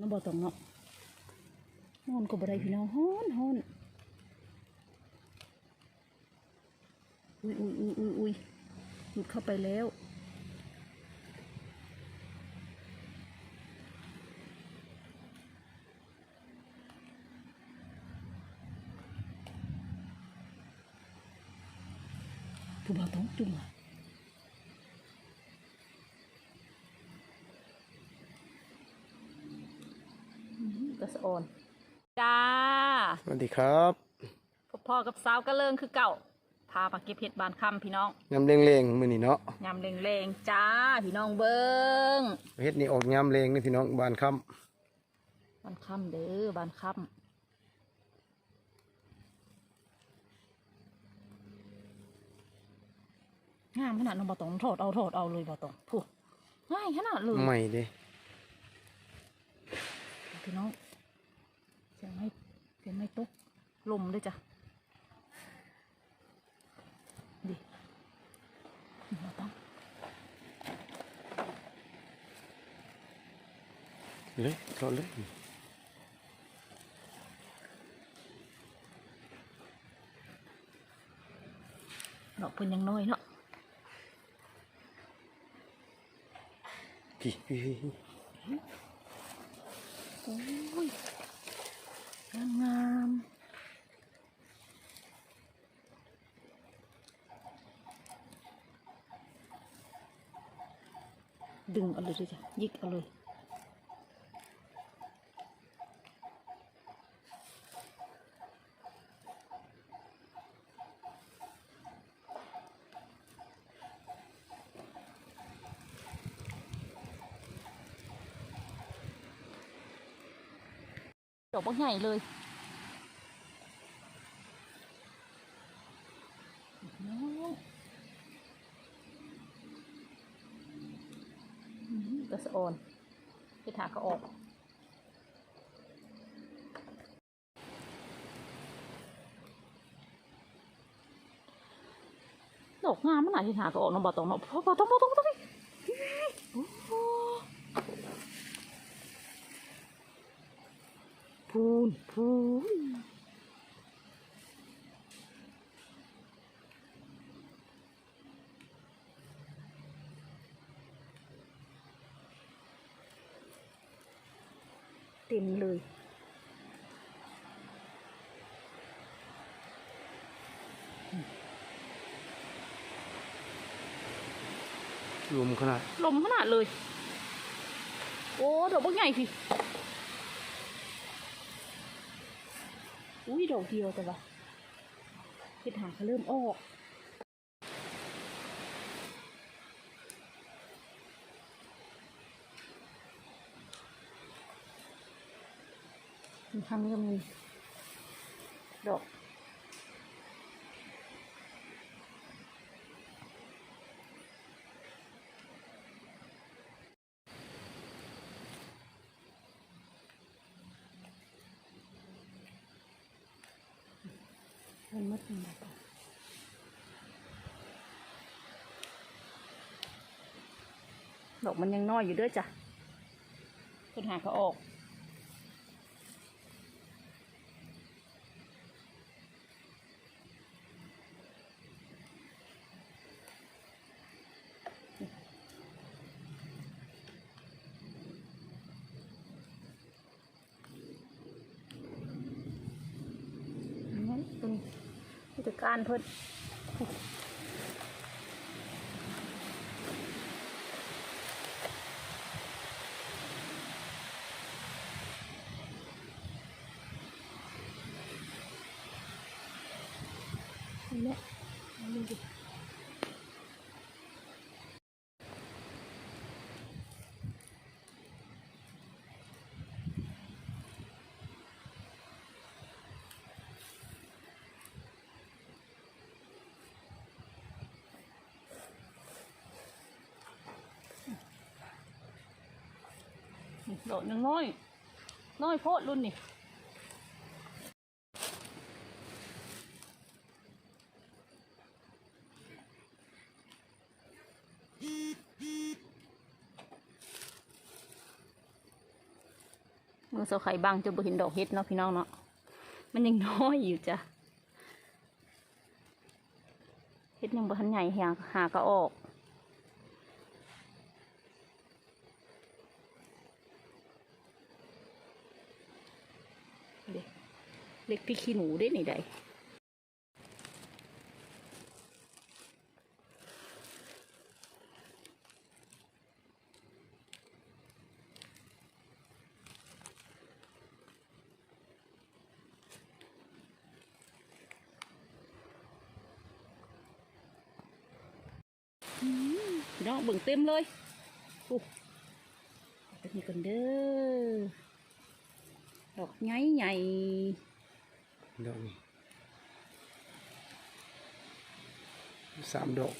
น้ำบ่ต้องเนาะนอนก็บ่ได้พี่น้องฮ้อนฮ้อนอุ้ยอุ้ยอุ้ยอุ้ยอุ้ยหลุดเข้าไปแล้วผู้บ่าวต้องจุ่มอะ กระสะออนจ้าสวัสดีครับพ่อกับสาวก็เลิงคือเก่าพามาเก็บเห็ดบานคำพี่น้องยำเลงๆมือนี่เนาะยำเลงๆจ้าพี่น้องเบิงเฮ็ดนี่ออกยำเลงนี่พี่น้องบานค่บานคำเด้อบานคำงามขนาดน้องบอตองถอดเอาถอดเอาเลยบอตองพูง่ายขนาดเลยำใหม่เด้พี่น้อง เสียงไม่เสียงไม่ตกลมด้วยจ้ะดิบอตองเลยเขาเลยดอกเพิ่นยังน้อยเนาะพี่พี่พี่โอ้ย งามงามดึงเอาเลยด้วยจ้ะยิกเอาเลย ดอก บักใหญ่เลยกระสออนไปถาก็ออกดอกงามมันหนาที่ถาก็ออกน้องบอตองเนาะบอตองบอตองบอตองโอ้โห พูนพูนเต็มเลยรวมขนาดลมขนาดเลย โอ้ดอกบักใหญ่พี่ อุ้ยดอกเดียวแต่ว่าเห็ดหางเขาเริ่มออกทางนี้ก็มีดอก มันมืดมันแบบดอกมันยังน้อยอยู่ด้วยจ้ะคุณหาเขาออก นี่เป็นผู้จัด การเพิ่นนี่แหละ เอาเลยดิดยังน้อย น้อยโพดรุ่นนี่มือเสาไข่บังจะบ่เห็นดอกเฮ็ดเนาะพี่น้องเนาะ มันยังน้อยอยู่จ้ะเฮ็ดยังบ่ทันใหญ่หาหาก็ออก เด็ก เล็กพี่ขี้หนูได้นี่ใดอืมพี่น้องเบิ่งเต็มเลยโอ้ไปนี่กันเด้อ ดอกใหญ่ใหญ่ ดอกนี้สามดอก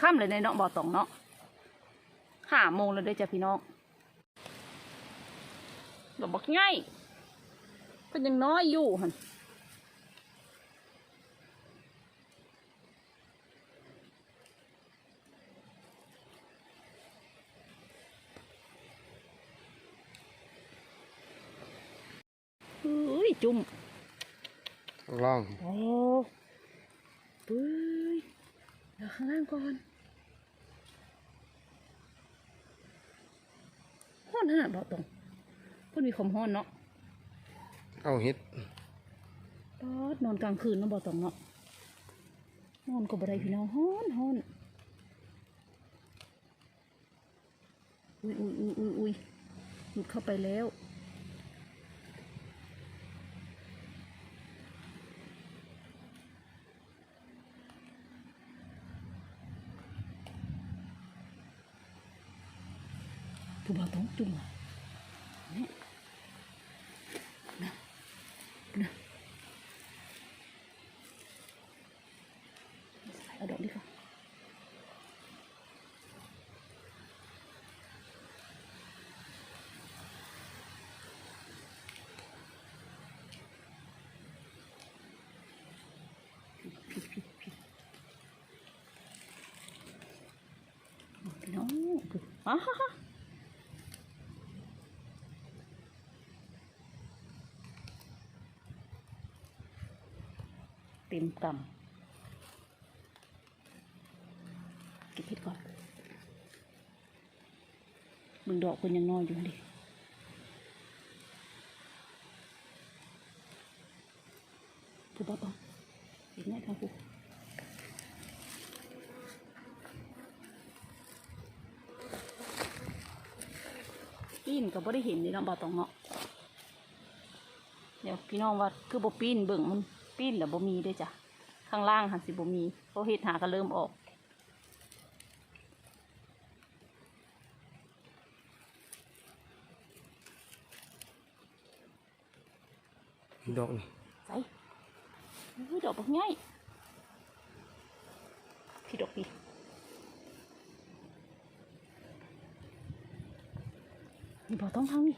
ค่ำเลยในเนาะบ่อตองเนาะห้าโมงแล้วเด้อจ้ะพี่น้องดอกบักง่ายก็ยังน้อยอยู่หันเฮ้ยจุ่มข้างล่างโอ้ปุ้ยเดี๋ยวข้างล่างก่อนห้อนขนาดเบาตรงเพ่นมีความห้อนเนาะเอาเฮ็ดปอดนอนกลางคืนเนาะเบาตรงเนาะนอนก็บ่ได้พี่น้องห้อนห้อนอุ้ยอุ้ยอุ้ยอุ้ยอุ้ยหลุดเข้าไปแล้ว ผู้บ่าวต้องจุ่มอะนี่นะนะใส่เอาดอกนี้ก่อนผิดผิดผิดผิดโอ้พี่น้องอ้าฮ่าฮ่า เต็มกำเก็บเพชรก่อนมึงดอกคนยังน้อยอยู่ดิผู้บ้าต้องเห็นไหมครับผู้ปีนก็บ่ได้เห็นนี่เนาะบ่ต้องเนาะเดี๋ยวพี่น้องว่าคือบ่ปีนเบิ่งมันปีนแล้วบ่มีด้วยจ้ะ ข้างล่างหันสิบ่มีเพราะเฮ็ดหาก็เริ่มออกดอกนี้ใส่อุ้ยดอกบักใหญ่พี่ดอกพี่นี่บ่ต้องทางนี่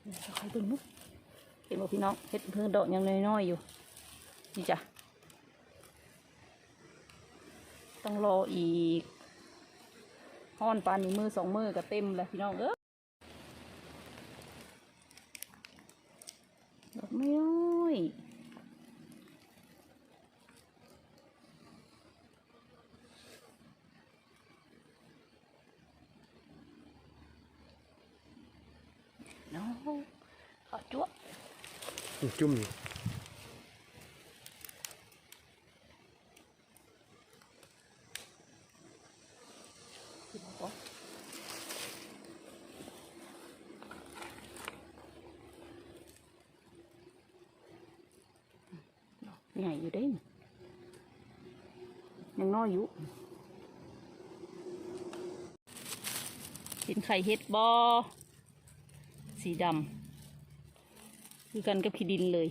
เดี๋ยว จะใครเบิ่งมุกเห็นบ่พี่น้องเห็ดเพิ่งดอกยังน้อยๆอยู่นี่จ้ะต้องรออีกห้อนปานนี้มือสองมือก็เต็มแล้วพี่น้องเออดอกไม่น้อยน้องขอจั่ว จุ่มนี่สิบอกใหญ่อยู่เด้ยังน้อยอยู่กินไข่เห็ดบอสีดำ คือกันกับขี้ดินเลย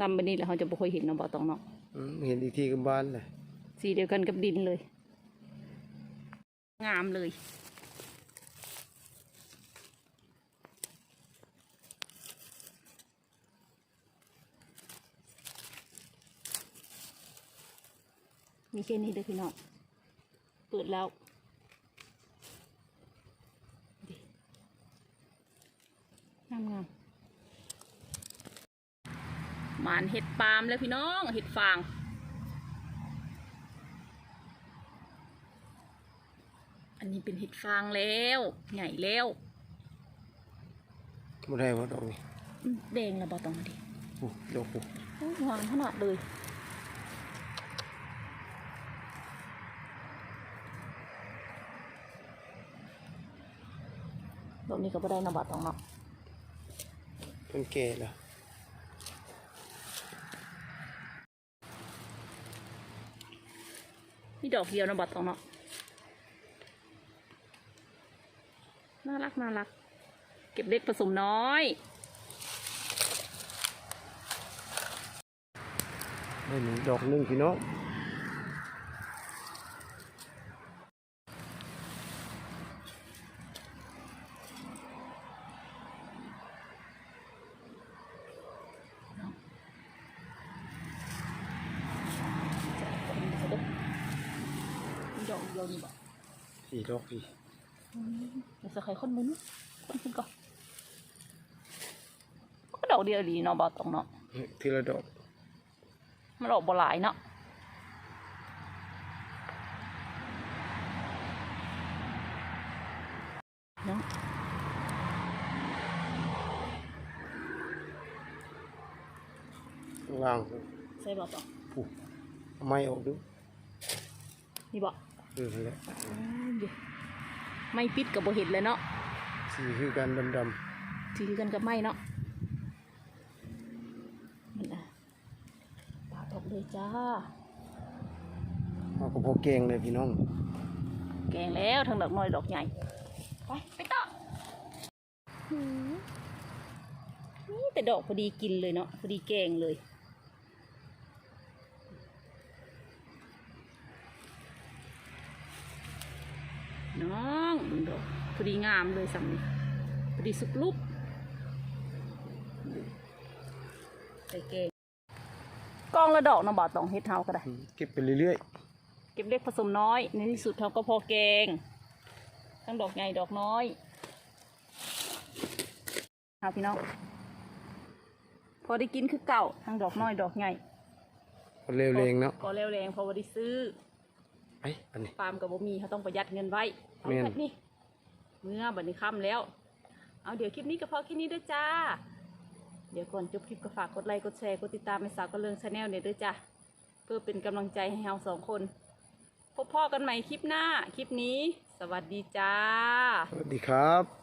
ดำไปนี่แหละเขาจะบ่ค่อยเห็นเนาะบ่ต้องเนาะอืมเห็นอีกทีกับบ้านเลยสีเดียวกันกับดินเลย งามเลย มีแค่นี้เด้อพี่น้องเปิดแล้ว งามงามหมานเห็ดปาล์มแล้วพี่น้องเห็ดฟางอันนี้เป็นเห็ดฟางแล้วใหญ่แล้วไม่ได้ว่าดอกนี่อืมแดงแล้วบอตองดิโอ้ดอกโอ้โอ้ยงามขนาดเลยดอกนี้ก็ไม่ได้นะบอตองเนาะ มันแก่แล้วนี่ดอกเดียวนะบอตองเนาะน่ารักน่ารัก เก็บเล็กผสมน้อยได้หนึ่งดอกหนึ่งพี่น้อง นี่ ดอกเดียวนี่บอกสี่ดอกพี่เดี๋ยวจะใครคนมุนคนขึ้นก่อนก็ดอกเดียวดีเนาะบอตองเนาะทีละดอกมันออกบ่หลายเนาะเนาะข้างล่างใส่บอตองปุ๊บเอาไม้ออกดูนี่บอเออนั่นแหละไม่ปิดกับบ่เห็ดเลยเนาะสีคือกันดำถือกันกับไม่เนาะมันอะปาดออกเลยจ้าๆเอากระเพาะแกงเลยพี่น้อง แกงแล้วทั้งดอกน้อยดอกใหญ่ ไป ไปต่อหือนี่แต่ดอกพอดีกินเลยเนาะพอดีแกงเลย น้องมึงดอกพอดีงามเลยสัมนี่พอดีสุกลุกใส่แกงกองละดอกเนาะบาทตองเฮ็ดเฮาก็ได้ เก็บไปเรื่อยเก็บเล็กผสมน้อย ในที่สุดเขาก็พอแกง ทั้งดอกใหญ่ดอกน้อยเอาพี่น้อง พอได้กินคือเก่าทั้งดอกน้อยดอกใหญ่ๆเอาเร็วเรงเนาะก็เร็วแรงพอวันได้ซื้อ ไปอันนี้ ฟาร์มกับบ่มีเขาต้องประหยัดเงินไว้เอาแม่น แบบนี้ เมื่อบัดนี้ค่ำแล้ว เอาเดี๋ยวคลิปนี้ก็พอแค่นี้ด้วยจ้า เดี๋ยวก่อนจบคลิปก็ฝากกดไลค์กดแชร์กดติดตามให้สาวกระเลิงชาแนลเนี่ยด้วยจ้าเพื่อเป็นกำลังใจให้เราสองคน พบพ่อกันใหม่คลิปหน้า คลิปนี้ สวัสดีจ้า สวัสดีครับ